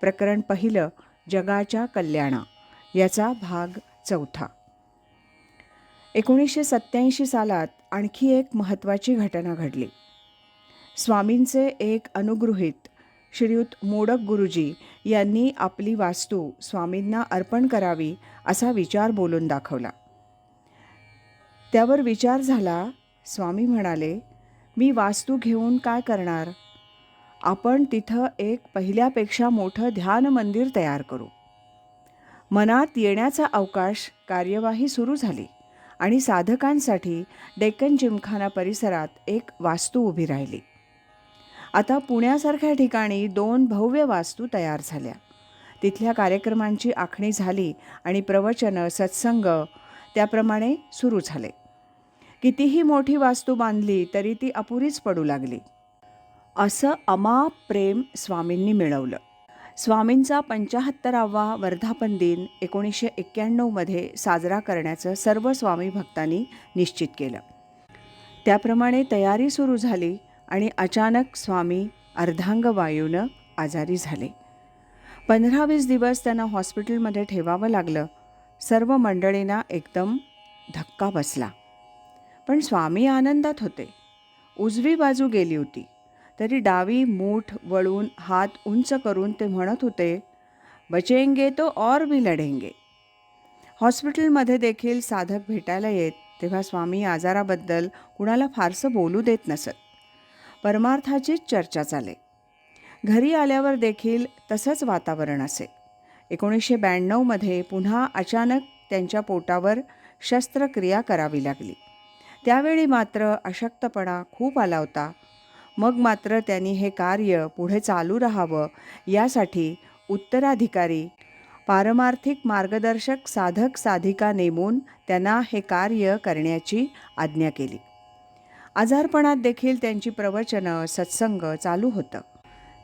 प्रकरण पहिलं जगाच्या कल्याणा याचा भाग चौथा. एकोणीसशे सत्त्याऐंशी सालात आणखी एक महत्त्वाची घटना घडली. स्वामींचे एक अनुगृहीत श्रीयुत मोडक गुरुजी यांनी आपली वास्तू स्वामींना अर्पण करावी असा विचार बोलून दाखवला. त्यावर विचार झाला स्वामी म्हणाले मी वास्तू घेऊन काय करणार? आपण तिथं एक पहिल्यापेक्षा मोठं ध्यान मंदिर तयार करू. मनात येण्याचा अवकाश कार्यवाही सुरू झाली आणि साधकांसाठी डेक्कन जिमखाना परिसरात एक वास्तू उभी राहिली. आता पुण्यासारख्या ठिकाणी दोन भव्य वास्तू तयार झाल्या. तिथल्या कार्यक्रमांची आखणी झाली आणि प्रवचनं सत्संग त्याप्रमाणे सुरू झाले. कितीही मोठी वास्तू बांधली तरी ती अपुरीच पडू लागली. असं अमाप प्रेम स्वामींनी मिळवलं. स्वामींचा पंचाहत्तरावा वर्धापन दिन एकोणीसशे एक्क्याण्णवमध्ये साजरा करण्याचं सर्व स्वामी भक्तांनी निश्चित केलं. त्याप्रमाणे तयारी सुरू झाली आणि अचानक स्वामी अर्धांगवायूनं आजारी झाले. पंधरा वीस दिवस त्यांना हॉस्पिटलमध्ये ठेवावं लागलं. सर्व मंडळींना एकदम धक्का बसला. पण स्वामी आनंदात होते. उजवी बाजू गेली होती. तरी डावी मूठ वळून हात उंच करून ते म्हणत होते बचेंगे तो और भी लढेंगे. हॉस्पिटलमध्ये देखील साधक भेटायला येत तेव्हा स्वामी आजाराबद्दल कुणाला फारसं बोलू देत नसत. परमार्थाचीच चर्चा चाले. घरी आल्यावर देखील तसंच वातावरण असे. एकोणीसशे ब्याण्णवमध्ये पुन्हा अचानक त्यांच्या पोटावर शस्त्रक्रिया करावी लागली. त्यावेळी मात्र अशक्तपणा खूप आला होता. मग मात्र त्यांनी हे कार्य पुढे चालू राहावं यासाठी उत्तराधिकारी पारमार्थिक मार्गदर्शक साधक साधिका नेमून त्यांना हे कार्य करण्याची आज्ञा केली. आजारपणात देखील त्यांची प्रवचनं सत्संग चालू होतं.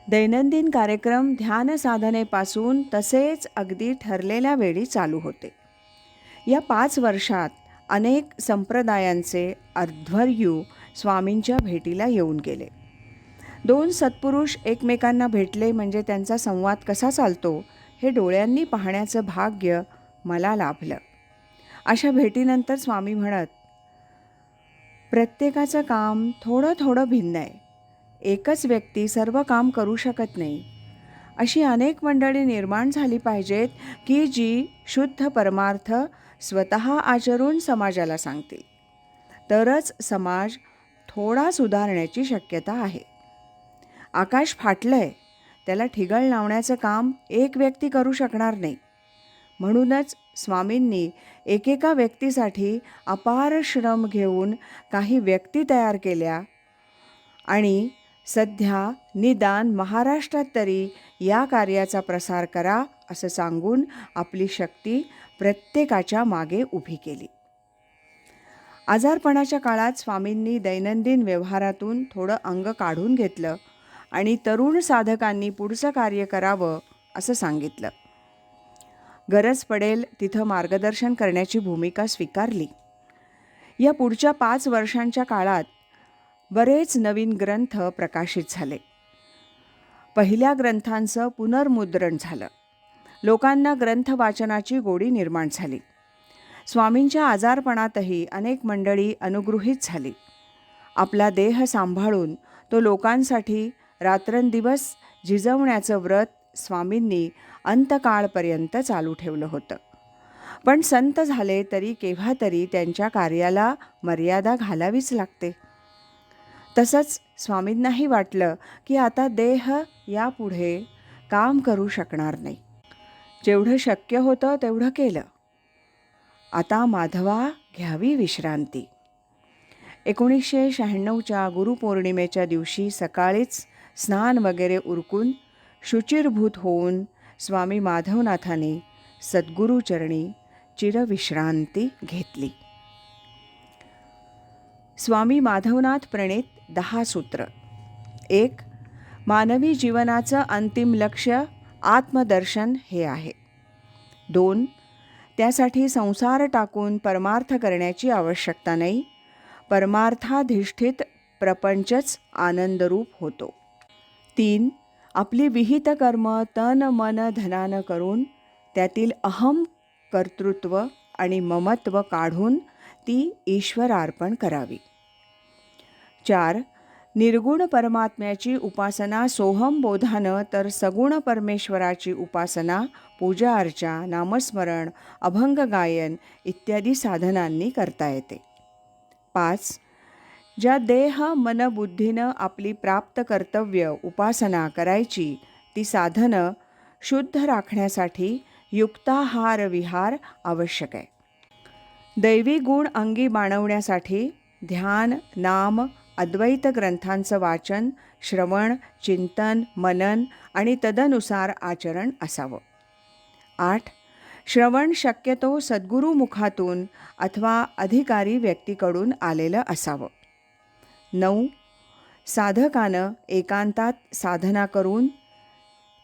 दैनंदिन कार्यक्रम ध्यान साधनेपासून तसेच अगदी ठरलेल्या वेळी चालू होते. या पाच वर्षात अनेक संप्रदायांचे अध्वर्यू स्वामींच्या भेटीला येऊन गेले. दोन सत्पुरुष एकमेकांना भेटले म्हणजे त्यांचा संवाद कसा चालतो हे डोळ्यांनी पाहण्याचं भाग्य मला लाभलं. अशा भेटीनंतर स्वामी म्हणत प्रत्येकाचं काम थोडं थोडं भिन्न आहे. एकच व्यक्ती सर्व काम करू शकत नाही. अशी अनेक मंडळी निर्माण झाली पाहिजेत की जी शुद्ध परमार्थ स्वतः आचरून समाजाला सांगतील. तरच समाज थोडा सुधारण्याची शक्यता आहे. आकाश फाटलंय. त्याला ठिगळ लावण्याचं काम एक व्यक्ती करू शकणार नाही. म्हणूनच स्वामींनी एकेका व्यक्तीसाठी अपार श्रम घेऊन काही व्यक्ती तयार केल्या आणि सध्या निदान महाराष्ट्रात तरी या कार्याचा प्रसार करा असं सांगून आपली शक्ती प्रत्येकाच्या मागे उभी केली. आजारपणाच्या काळात स्वामींनी दैनंदिन व्यवहारातून थोडं अंग काढून घेतलं. आणि तरुण साधकांनी पुढचं कार्य करावं असं सांगितलं. गरज पडेल तिथं मार्गदर्शन करण्याची भूमिका स्वीकारली. या पुढच्या पाच वर्षांच्या काळात बरेच नवीन ग्रंथ प्रकाशित झाले. पहिल्या ग्रंथांचं पुनर्मुद्रण झालं. लोकांना ग्रंथ वाचनाची गोडी निर्माण झाली. स्वामींच्या आजारपणातही अनेक मंडळी अनुगृहीत झाली. आपला देह सांभाळून तो लोकांसाठी रात्रंदिवस झिजवण्याचं व्रत स्वामींनी अंतकाळपर्यंत चालू ठेवलं होतं. पण संत झाले तरी केव्हा तरी त्यांच्या कार्याला मर्यादा घालावीच लागते. तसंच स्वामींनाही वाटलं की आता देह यापुढे काम करू शकणार नाही. जेवढं शक्य होतं तेवढं केलं. आता माधवा घ्यावी विश्रांती. एकोणीसशे शहाण्णवच्या गुरुपौर्णिमेच्या दिवशी सकाळीच स्नान वगैरे उरकून शुचिरभूत होऊन स्वामी माधवनाथाने सद्गुरूचरणी चिरविश्रांती घेतली. स्वामी माधवनाथ प्रणित दहा सूत्र. एक मानवी जीवनाचं अंतिम लक्ष्य आत्मदर्शन हे आहे. दोन त्यासाठी संसार टाकून परमार्थ करण्याची आवश्यकता नाही. परमार्थाधिष्ठित प्रपंचच आनंदरूप होतो. तीन आपली विहित कर्म तन मन धनानं करून त्यातील अहम कर्तृत्व आणि ममत्व काढून ती ईश्वरार्पण करावी. चार निर्गुण परमात्म्याची उपासना सोहम बोधानं तर सगुण परमेश्वराची उपासना पूजा अर्चा नामस्मरण अभंग गायन इत्यादी साधनांनी करता येते. पाच ज्या देह मनबुद्धीनं आपली प्राप्त कर्तव्य उपासना करायची ती साधनं शुद्ध राखण्यासाठी युक्ताहार विहार आवश्यक आहे. दैवी गुण अंगी बाणवण्यासाठी ध्यान नाम अद्वैत ग्रंथांचं वाचन श्रवण चिंतन मनन आणि तदनुसार आचरण असावं. आठ. श्रवण शक्यतो सद्गुरुमुखातून अथवा अधिकारी व्यक्तीकडून आलेलं असावं. नऊ. साधकानं एकांतात साधना करून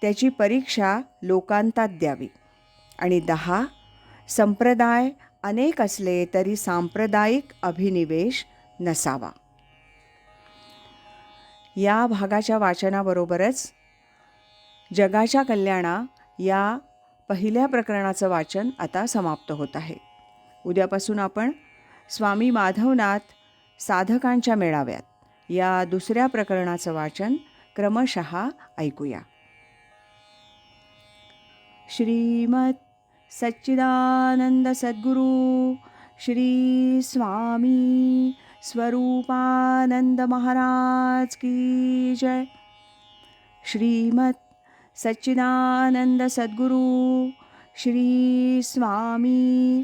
त्याची परीक्षा लोकांतात द्यावी. आणि दहा. संप्रदाय अनेक असले तरी सांप्रदायिक अभिनिवेश नसावा. या भागाच्या वाचनाबरोबरच जगाच्या कल्याणा या पहिल्या प्रकरणाचं वाचन आता समाप्त होत आहे. उद्यापासून आपण स्वामी माधवनाथ साधकांच्या मेळाव्यात. या दुसऱ्या प्रकरणाचं वाचन क्रमशः ऐकूया. श्रीमत सच्चिदानंद सद्गुरु श्री स्वामी स्वरूपानंद महाराज की जय. श्रीमत सच्चिदानंद सद्गुरु श्री स्वामी